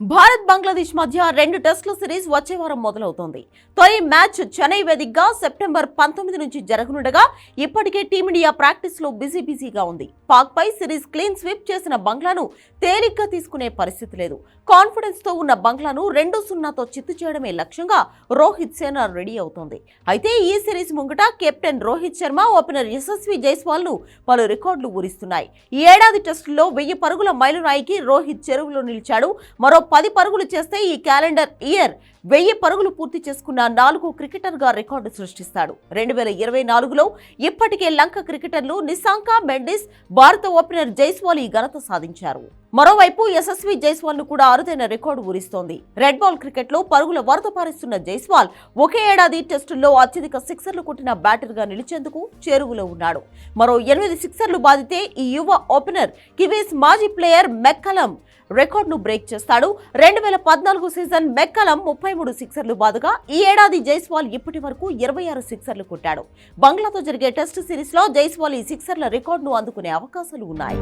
భారత్ బంగ్లాదేశ్ మధ్య రెండు టెస్టుల సిరీస్ వచ్చే వారం మొదలవుతోంది. తొలి మ్యాచ్ చెన్నై వేదికగా సెప్టెంబర్ పంతొమ్మిది నుంచి జరగనుండగా ఇప్పటికే టీమిండియా ప్రాక్టీస్లో బిజీ బిజీగా ఉంది. పాక్ పై సిరీస్ క్లీన్ స్వీప్ చేసిన బంగ్లాను తేలిగ్గా తీసుకునే పరిస్థితి లేదు. కాన్ఫిడెన్స్తో ఉన్న బంగ్లాను రెండు సున్నాతో చిత్తు చేయడమే లక్ష్యంగా రోహిత్ సేన రెడీ అవుతోంది. అయితే ఈ సిరీస్ ముంగట కెప్టెన్ రోహిత్ శర్మ ఓపెనర్ యశస్వి జైస్వాల్ను పలు రికార్డులు ఊరిస్తున్నాయి. ఈ ఏడాది టెస్టుల్లో వెయ్యి పరుగుల మైలురాయికి రోహిత్ చెరువులో నిలిచాడు. మరో పది పరుగులు చేస్తే ఈ క్యాలెండర్ ఇయర్ వెయ్యి పరుగులు పూర్తి చేసుకున్న నాలుగు క్రికెటర్గా రికార్డు సృష్టిస్తాడు. రెండు వేల ఇరవై నాలుగులో ఇప్పటికే లంక క్రికెటర్లు నిశాంక మెండిస్ భారత ఓపెనర్ జైస్వాల్ ఈ ఘనత సాధించారు. మరోవైపు యశస్వి జైస్వాల్ను కూడా అరుదైన రికార్డు ఊరిస్తోంది. రెడ్ బాల్ క్రికెట్లో పరుగుల వరద పారిస్తున్న జైస్వాల్ ఒకే ఏడాది టెస్టుల్లో అత్యధిక సిక్సర్లు కొట్టిన బ్యాటర్గా నిలిచేందుకు చేరువలో ఉన్నాడు. మరో ఎనిమిది సిక్సర్లు బాధితే ఈ యువ ఓపెనర్ కివీస్ మాజీ ప్లేయర్ మెక్కలం రికార్డును బ్రేక్ చేస్తాడు. రెండు వేల పద్నాలుగు సీజన్ మెక్కలం ముప్పై మూడు సిక్సర్లు బాదుగా ఈ ఏడాది జైస్వాల్ ఇప్పటి వరకు ఇరవై ఆరు సిక్సర్లు కొట్టాడు. బంగ్లాతో జరిగే టెస్ట్ సిరీస్లో జైస్వాల్ ఈ సిక్సర్ల రికార్డును అందుకునే అవకాశాలు ఉన్నాయి.